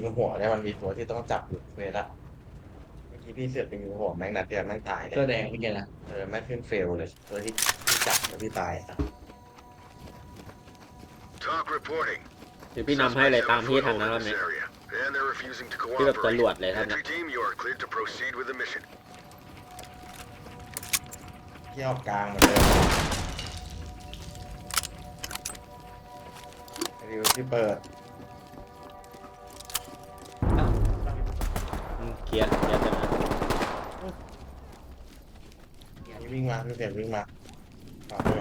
ยิงหัวเนี่ยมันมีตัวที่ต้องจับอยู่เวทอะเมื่อกี้พี่เสือกไปยิงหัวแม่งนัดเดียวแม่งตายเลยเสื้อแดงเป็นไงล่ะเออแม่งขึ้นเฟลเลยตัวที่ที่จับแล้วพี่ตายอะ Talk reporting. เดี๋ยวพี่นำให้เลยตามพี่ทันนะรอบนี้ Area, and they're refusing to พี่แบบจ cooperate. รวดเลยครับนะ Entry team, you are cleared to proceed with the mission. ที่ออกกลางเหมือนเดิมริวที่เปิด เคลียร์เคลียร์กันนะ นี่วิ่งมาพี่เสียงวิ่งมาขวามือ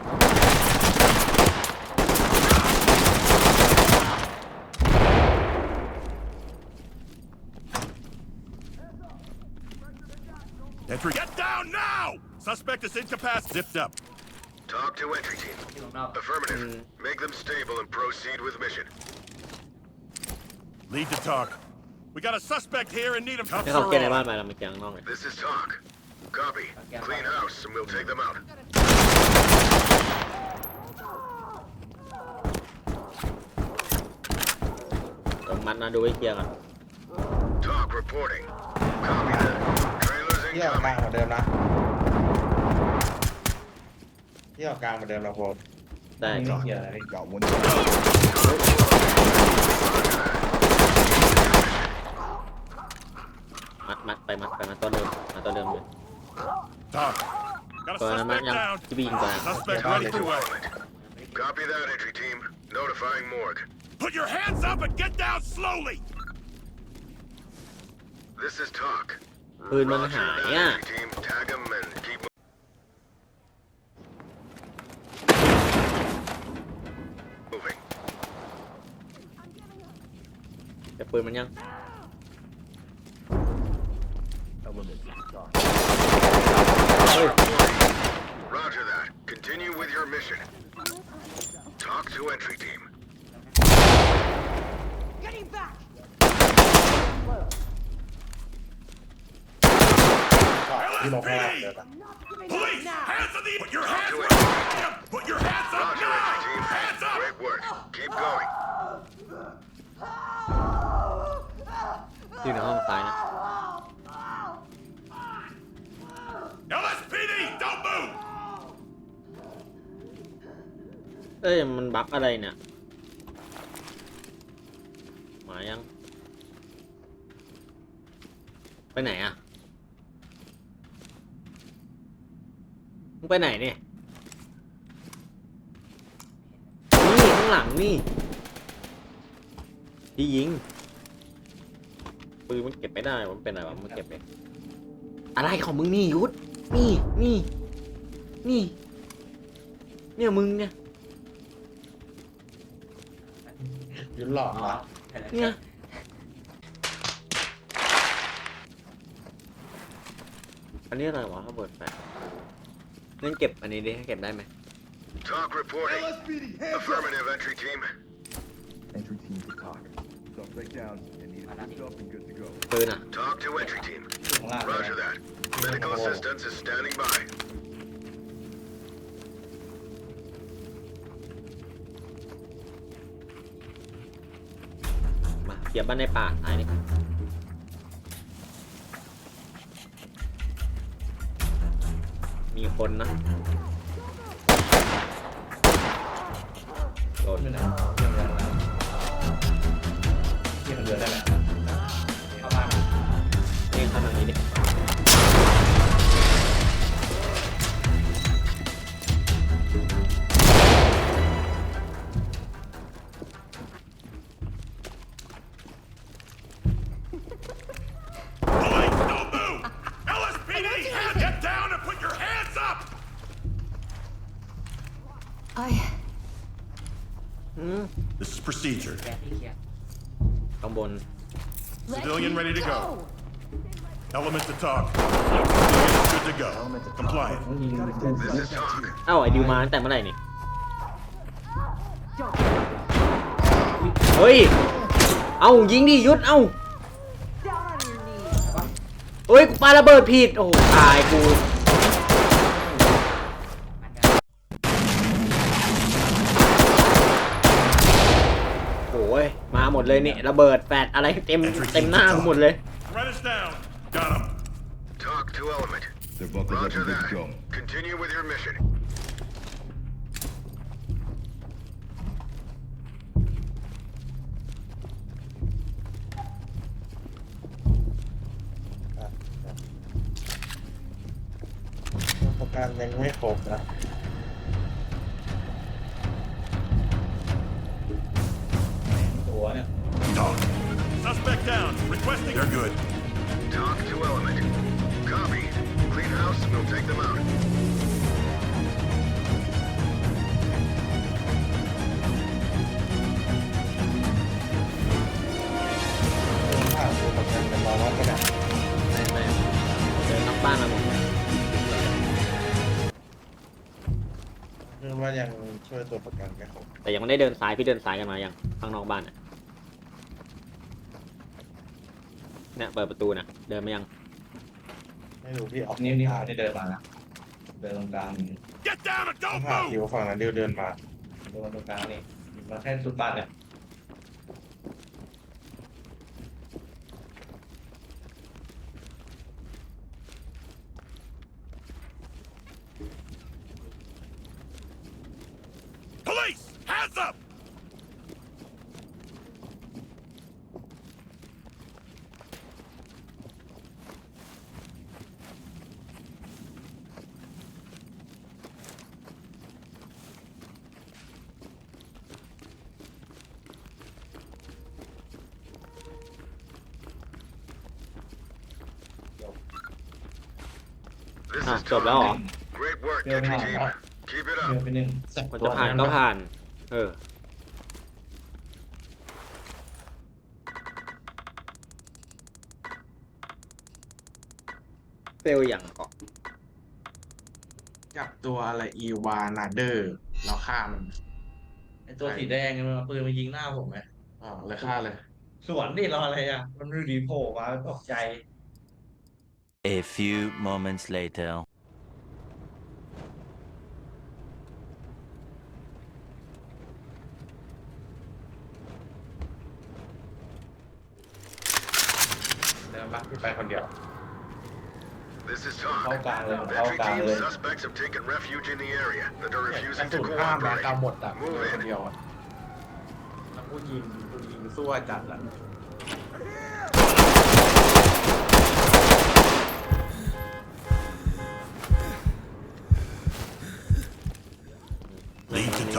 Entry. Get down now! Suspect is incapacitated. Zipped up. Talk to entry team. ที่ข้างนอก Affirmative. Mm. Make them stable and proceed with mission. Lead to talk. We got a suspect here and need him. ให้เขาเคลียร์ในบ้านมาเรามาเคลียร์ข้างนอกเลย This is talk. Copy. Clean house, and we'll take them out. เดี๋ยวมัดนะดูให้เคลียร์ก่อน Talk reporting. Copy that. Trailers ที่ออกกลาง incoming. เหมือนเดิมนะที่ออกกลางเหมือนเดิมนะโพส ได้ ไม่เกี่ยวอะไร เก่า เมุนมัดมัดไปมัดไปมัดตัวเดิมมาตัวเดิมเลย Talk. Got a ตัวนั้นมัด suspect ยัง down. ที่พี่ยิงตัวนั้น Suspect ready for what? Copy that, entry team. Notifying morgue. Put your hands up and get down slowly. This is talk. ปืนมัน Roger หาย that, อะ entry team. Tag them and keep moving. เก็บปืนมันยัง Roger that. Continue with your mission. Talk to entry team. Getting back! Get Police! Hands on the... Put your hands up! Put your hands up! เอ้ยมันบั๊กอะไรเนี่ย มายัง ไปไหนอะ มึงไปไหนเนี่ย นี่ข้างหลังนี่ ที่ยิง ปืนมันเก็บไม่ได้ มันเป็นอะไรวะ มันเก็บเองอะไรของมึงนี่ยุทธนี่ นี่ นี่ เนี่ยมึงเนี่ย ยุนหลอดอ๋อมาเนี่ยอันนี้อะไรวะระเบิดแฟลชนั่นเก็บอันนี้ดิเก็บได้ไหม Talk reporting. Affirmative, entry team. Entry team to talk. Self breakdown and need to up and good to go. ปืนอะ Talk to entry team. ข้างล่างเลย Roger that. Medical assistance is standing by. มาเก็บบ้านในป่าตายนี่มีคนนะโดน ไม่ไหนเรื่องเรือแล้วเรื่องเรือได้ไหม I... อืม This is procedure. แกที่เคลียร์ข้างบน Let Civilian him ready to go. go! Element to talk. Civilian good to go. Compliant. ต้องยิง This is talk. เอ้าไอดิวมาตั้งแต่เมื่อไหร่นี่เฮ้ย เอ้ายิงดิยุดเอ้า Down on your knees! เฮ้ยกูปาระเบิดผิด โอ้โหตายกูโอ้ย มาหมดมดเลยเนี่ยระเบิดแฟดอะไรเต็มเต็มหน้ากูหมดเลย Threat is down. Got him. Talk to element. They're buckled up Roger and good to that. go. Continue with your mission. ประกันยังไม่ครบนะ ตัวเนี่ย Talk. Suspect down. Requesting. They're good. Talk to element. Copy. Clean house, we'll take them out. ถ้าตัวประกันจะมองว่าประกันไม่ไม่เดินนอกบ้านมาหมดคือว่ายังช่วยตัวประกันไม่ครบแต่ยังไม่ได้เดินซ้ายพี่เดินซ้ายกันมายังข้างนอกบ้านอะ เนี่ยเปิดประตูน่ะเดินมายังไม่รู้พี่ออกนี่นี่เขาได้เดินมานะเดินตรงกลาง Get down and ต้อง don't หา move. คิวฝั่งนั้นเดียวเดินมา เดินตรงกลางนี่มาแค่สุดปัดเนี่ย Police, hands up. อะจบแล้วเหรอ Great work, เดิน entry ผ่าน team. แล้ว Keep it เดิน up. ไปหนึ่งมันจะผ่านก็ผ่าน เออ เฟลอย่างเกาะจับตัวอะไรอีวานาเดอร์แล้วฆ่ามันไอตัวสีแดงมันเอาปืนมายิงหน้าผมไงอ๋อเลยฆ่าเลย สวนดิรออะไรอะ มันดูดีโผล่มาตกใจ A few moments later. เดินมาพี่ไปคนเดียว This is เข้า talk. กลางเลยเข้า Entry กลาง team, เลย suspects have taken refuge in the area that are กระ refusing สุ to นห้าแม็ก cooperate. เอาหมดอ่ะ Move เดินคน in. เดียวอะแล้วกูยิงกูยิงสู้จัดอ่ะ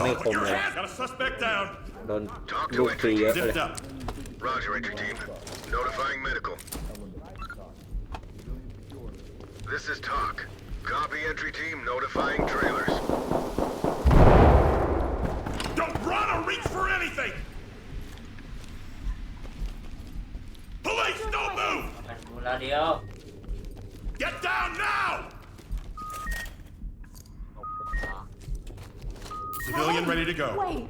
ไม่ talk. คมเลย Got a suspect down. โดนลูกฟรีเยอะเลย Zipped up. Roger, entry team. Notifying medical. This is talk. Copy, entry team. Notifying trailers. Don't run or reach for anything. Police, don't move. มันดูแล้วเดียว Civilian ready to go. Wait,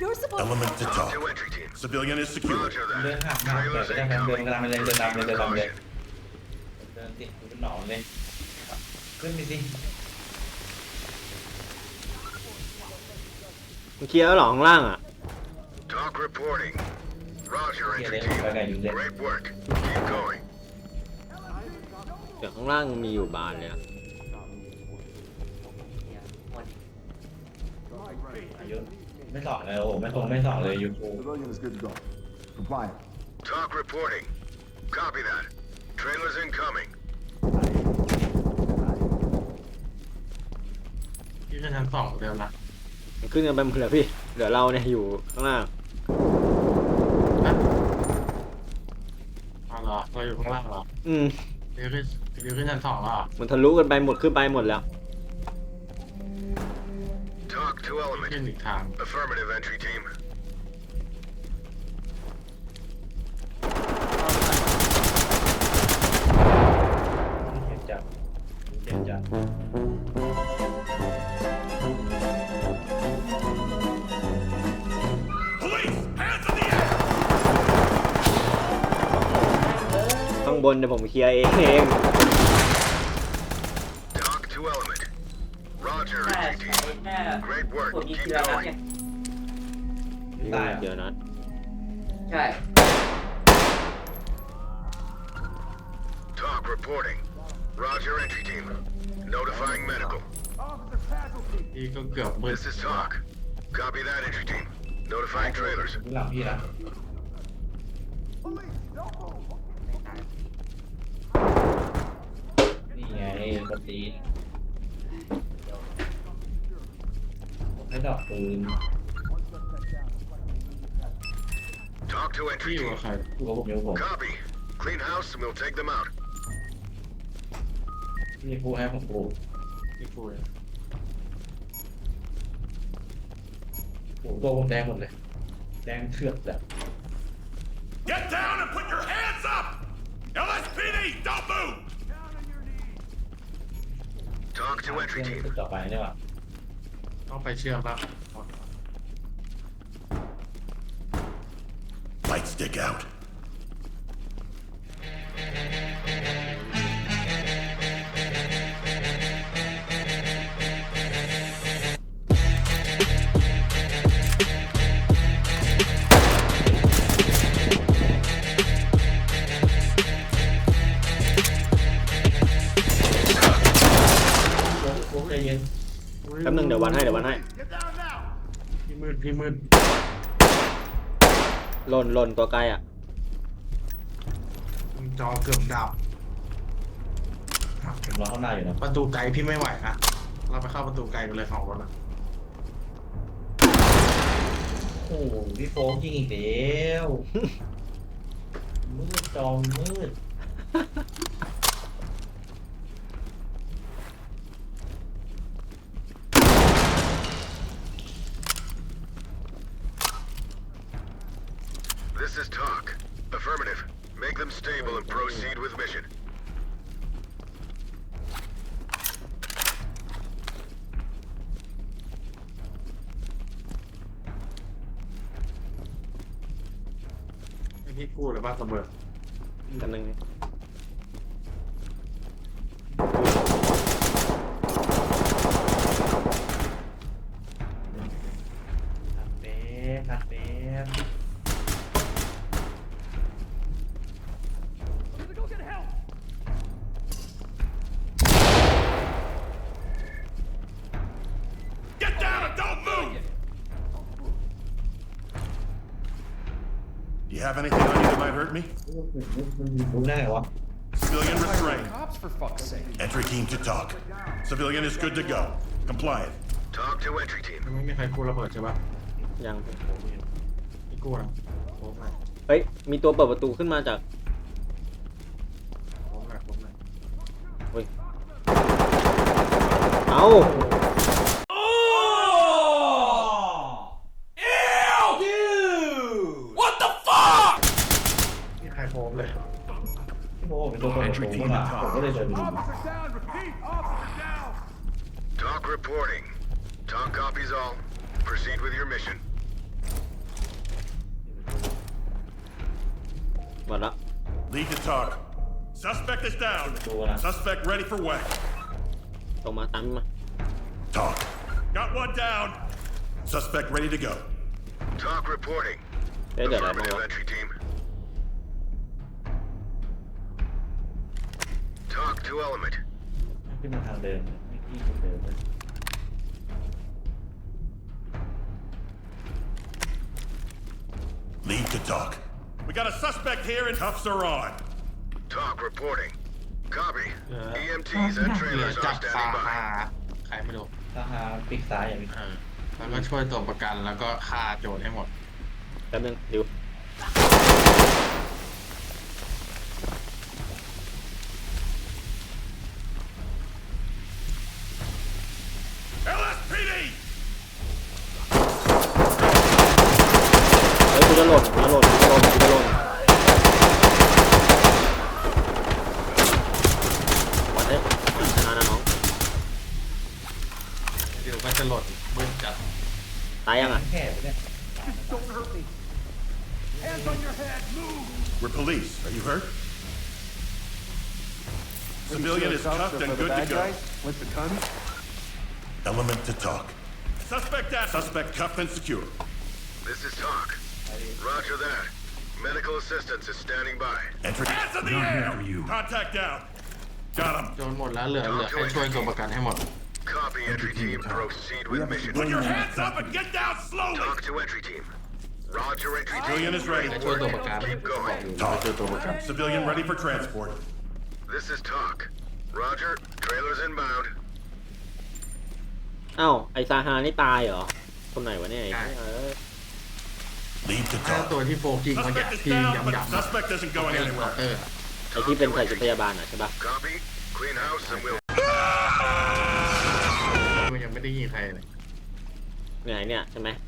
you're supposed Element to Talk talk. to entry team. Civilian is secure. Roger เดิน that. หักมาเดี๋ยว Trailers จะได้เดิน incoming. กลางเลยเดินตามเลย Proceed เดิน with ตามเลย caution. เดินติดเป็นหนอนเลยขึ้นไปสิมึงเคลียร์แล้วเหรอข้างล่างอะ Talk reporting. Roger, Yeah, entry they don't like team. that. Great work. Keep going. เดี๋ยวข้างล่างมีอยู่บานเลยนะ อายุไม่สอนเลยโอ้โหไม่คงไม่สอนเลยยูทูบ Civilian is good to go. Compliant. Talk reporting. Copy that. Trailers incoming. พี่ขึ้นชั้นสองเดินมามันขึ้นกันไปหมดเลยพี่ เหลือเราเนี่ยอยู่ข้างล่างอะอ๋อเหรอเราอยู่ข้างล่างเหรออืมเดี๋ยวขึ้นเดี๋ยวขึ้นชั้นสองแล้วเหรอ มันทะลุกันไปหมดขึ้นไปหมดแล้ว Talk to ขึ้น element. อีกทาง Affirmative, entry team. เห็นจับเห็นจับ Police, hands in the air. ข้างบนเดี๋ยวผมเคลียร์เอง Talk to element. Roger, แค่ entry team. แค่ Great work. กดยิง Keep ทีละนัด going. ไงตายเหรอเดี๋ยวนะใช่ Talk reporting. Roger, entry team. Notifying medical. พี่ก็เกือบมืด This is Talk. Copy that, entry team. Notifying trailers. หลังพี่นะนี่ไงปตีน ให้ดอกปืน Talk to พี่ entry อยู่ team. กับใครอยู่กับผมอยู่กับผม Copy. Clean house and we'll take them out. พี่พูดให้ผมพูดพี่พูดโอ้โหตัวผมแดงหมดเลย แดงเถือกแบบ Get down and put your hands up! LSPD, don't move! Talk to เชื่ entry อม team. จุดต่อไปเนี่ยว่ะ ต้องไปเชื่อมป่ะ Light stick out.โอ้โหใจเย็น แป๊บนึงเดี๋ยววันให้เดี๋ยววันให้ Get down now! พี่มืดพี่มืดหล่นหล่นตัวไกลอะจอเกือบดับ ผมรอข้างหน้าอยู่นะประตูไกลพี่ไม่ไหวนะเราไปเข้าประตูไกลกันเลยสองคนนะโอ้โหพี่โฟกยิงอีกแล้วมืดจอมืด ให้พี่กู้หรือว่าระเบิดแป๊บนึงนักเป๊ะนักเป๊ะ You have anything on you that might hurt me? รู้ได้ไงวะ Civilian restrained. Entry team to talk. Civilian is good to go. Compliant. Talk to entry team. ยังไม่มีใครกู้ระเบิดใช่ปะยังพี่กู้นะโค้งหน่อยเฮ้ย มีตัวเปิดประตูขึ้นมาจาก โค้งหน่อยโค้งหน่อยเฮ้ย เอา Opposite down. Repeat, opposite down. Talk reporting. Talk copies all. Proceed with your mission. Voilà. Lead to talk. Suspect is down. Suspect ready for whack. Toma. Talk. Got one down. Suspect ready to go. Talk reporting. Affirmative entry team. Talk to element. ขึ้นมาทางเดินไม่ที่คนเดินเลย Lead to talk. We got a suspect here and cuffs are on. Talk reporting. Copy. Uh, EMTs and เหลือ trailers จั are บซา standing ฮา by. ใครไม่รู้ ถ้าหาปิกซ้ายอย่างนี้ เออแล้วก็ช่วยตัวประกันแล้วก็ฆ่าโจรให้หมด แป๊บนึงดิว We're police. Are you hurt? Civilian is cuffed and good to go. With the guns? Element to talk. Suspect down. Suspect cuffed and secure. This is Talk. Roger that. Medical assistance is standing by. Entry. Hands in the air! Contact down. Got him. โดนหมดแล้วเหลือเหลือแค่ช่วยตัวประกันให้หมด Copy, entry team. Proceed with mission. Put your hands up and get down slowly. Talk to entry team. Roger, entry team. Civilian is ready. ให้ช่วยตัวประกัน Keep บอก going. อยู่ให้ช่วยตัวประกัน Civilian ready for transport. This is talk. Roger, trailers inbound. เอ้าไอซาฮานี่ตายเหรอ คนไหนวะเนี่ยไอ้เออ Lead to ถ้าตัวที่โฟกิงมันแก Suspect is ที่ down, ยำ but ยำ suspect isn't going เคา anywhere. น์เตอร์ ไอที่เป็นใส่ชุดพยาบาลอะใช่ปะ Copy. Clean house and we'll มันยังไม่ได้ยิงใครเลย เนี่ยไอ้เนี่ยใช่ไหมน่าจะใ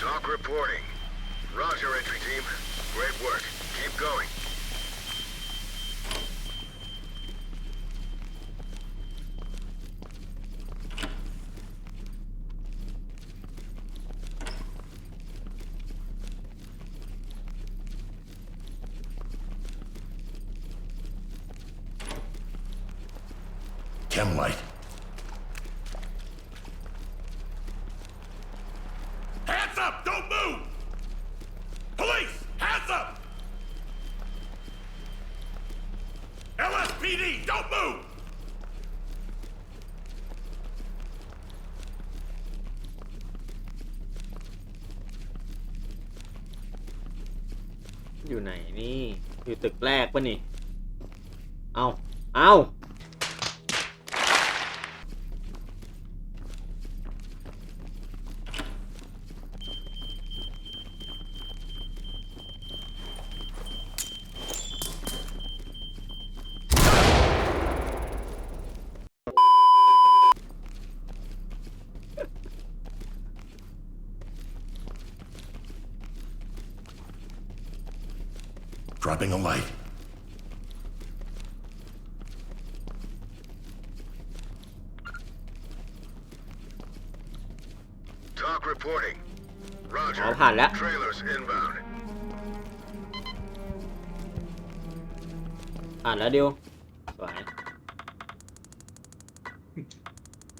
talk reporting. Roger, entry team. Great work. Keep going. Chem อยู่ตึกแรกปะนี่ เอาเอา Talk reporting. Roger. อ๋อผ่านแล้ว Trailers inbound. อ่านแล้วดิวสวย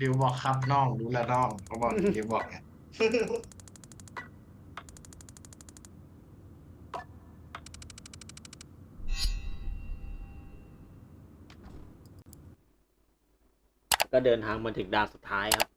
ดิวบอกครับน้องรู้แล้วน้องเขาบอกดิวบอกไงก็เดินทางมาถึงด่านสุดท้ายครับ